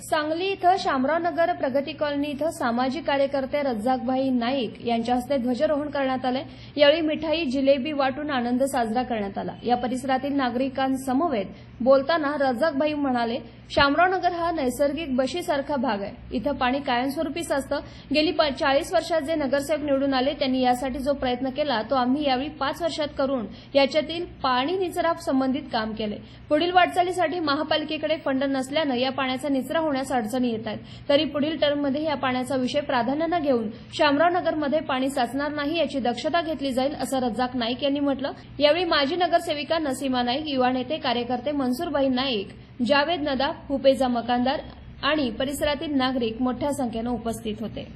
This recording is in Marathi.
सांगली इथं शामराव नगर प्रगती कॉलनी इथं सामाजिक कार्यकर्ते रज्जाकभाई नाईक यांच्या हस्ते ध्वजारोहण करण्यात आले यावेळी मिठाई जिलेबी वाटून आनंद साजरा करण्यात आला. या परिसरातील नागरिकांसमवेत बोलताना रज्जाकभाई म्हणाले शामराव नगर हा नैसर्गिक बशीसारखा भाग आहे. इथं पाणी कायमस्वरूपी असतं गेली चाळीस वर्षात जे नगरसेवक निवडून आले त्यांनी यासाठी जो प्रयत्न केला तो आम्ही यावेळी पाच वर्षात करून याच्यातील पाणी निचरा संबंधित काम केले पुढील वाटचालीसाठी महापालिकेकडे फंड नसल्यानं या पाण्याचा निचरा होण्यास अडचणी येत आहेत. तरी पुढील टर्ममध्ये या पाण्याचा विषय प्राधान्यानं घेऊन शामराव नगरमध्ये पाणी साचणार नाही याची दक्षता घेतली जाईल असं रज्जाक नाईक यांनी म्हटलं. यावेळी माजी नगरसेविका नसीमा नाईक युवा नेते कार्यकर्ते मनसूरभाई नाईक जावेद नदाब हुपेजा मकानदार आणि परिसरातील नागरिक मोठ्या संख्येनं उपस्थित होते.